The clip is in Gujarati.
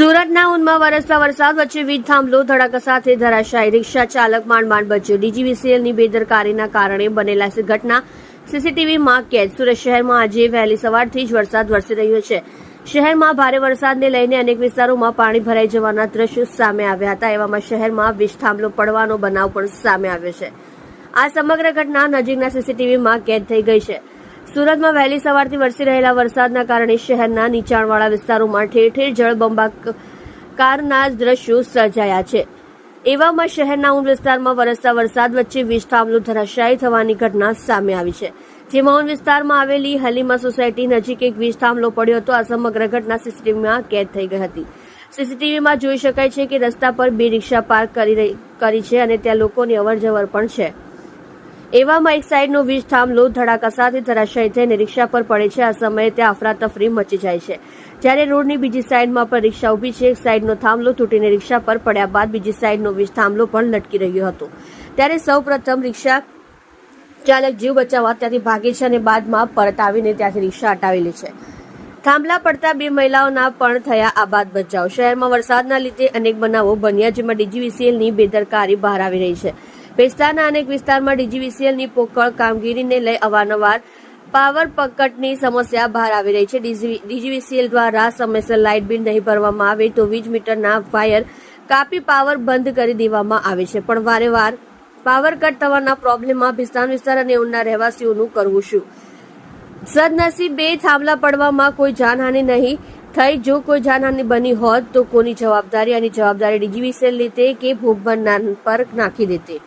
સુરતના ઉનમાં વરસતા વરસાદ વચ્ચે વીજ થાંભલો, ધડાકા સાથે ધરાશાયી રિક્ષા ચાલક માંડ માંડ બચ્યો ડીજીવીસીએલની બેદરકારીના કારણે બનેલા ઘટના સીસીટીવીમાં કેદ. સુરત શહેરમાં આજે વહેલી સવારથી જ વરસાદ વરસી રહ્યો છે. શહેરમાં ભારે વરસાદને લઈને અનેક વિસ્તારોમાં પાણી ભરાઈ જવાના દ્રશ્યો સામે આવ્યા હતા. એવામાં શહેરમાં વીજ થાંભલો પડવાનો બનાવ પણ સામે આવ્યો છે. આ સમગ્ર ઘટના નજીકના સીસીટીવીમાં કેદ થઈ ગઈ છે. સુરતમાં વહેલી સવારથી વરસી રહેલા વરસાદના કારણે શહેરના નીચાણવાળા વિસ્તારોમાં ઠેર ઠેર જળબંબાકારના દ્રશ્યો સર્જાયા છે. એવામાં શહેરના ઊન વિસ્તારમાં વરસતા વરસાદ વચ્ચે વીજ થાંભલો ધરાશાયી થવાની ઘટના સામે આવી છે. જેમાં ઊન વિસ્તારમાં આવેલી હલીમા સોસાયટી નજીક એક વીજ થાંભલો પડ્યો હતો. આ સમગ્ર ઘટના સીસીટીવીમાં કેદ થઈ ગઈ હતી. સીસીટીવીમાં જોઈ શકાય છે કે રસ્તા પર બે રિક્ષા પાર્ક કરી કરી છે અને ત્યાં લોકોની અવરજવર પણ છે. એવામાં એક સાઈડનો વીજ થાંભલો ધડાકા સાથે ધરાશાયી થઈને રિક્ષા પર પડે છે. આ સમયે ત્યાં અફરાતફરી મચી જાય છે. જ્યારે રોડની બીજી સાઈડમાં પણ રિક્ષા ઊભી છે, એક સાઈડનો થાંભલો તૂટીને રિક્ષા પર પડ્યા બાદ બીજી સાઈડનો વીજ થાંભલો પણ લટકી રહ્યો હતો. ત્યારે સૌપ્રથમ રિક્ષા ચાલક જીવ બચાવવા ત્યાંથી ભાગે છે અને બાદમાં પરત આવીને ત્યાંથી રિક્ષા હટાવી લે છે. થાંભલા પડતા બે મહિલાઓના પણ થયા આબાદ બચાવ. શહેરમાં વરસાદના લીધે અનેક બનાવો બન્યા, જેમાં ડીજીવીસીએલની બેદરકારી બહાર આવી રહી છે. વિસ્તારના અનેક વિસ્તારમાં ડીજીવીસીએલની પોકળ કામગીરીને લઈ અવારનવાર પાવર પકટની સમસ્યા બહાર આવી રહી છે. ડીજીવીસીએલ દ્વારા સમયસર લાઇટ બિલ નહીં ભરવામાં આવે તો વીજ મીટરના વાયર કાપી પાવર બંધ કરી દેવામાં આવે છે. પણ વારેવાર પાવર કટ થવાના પ્રોબ્લેમમાં ભિસ્તાન વિસ્તાર અને ઉના રહેવાસીઓનું કરવું શું? સદનસીબે થાંભલા પડવામાં કોઈ જાનહાનિ નહીં થઈ. જો કોઈ જાનહાનિ બની હોત તો કોની જવાબદારી? અને જવાબદારી ડીજીવીસીએલ લીધે કે ભોગ બનનાર પર નાખી દેતે?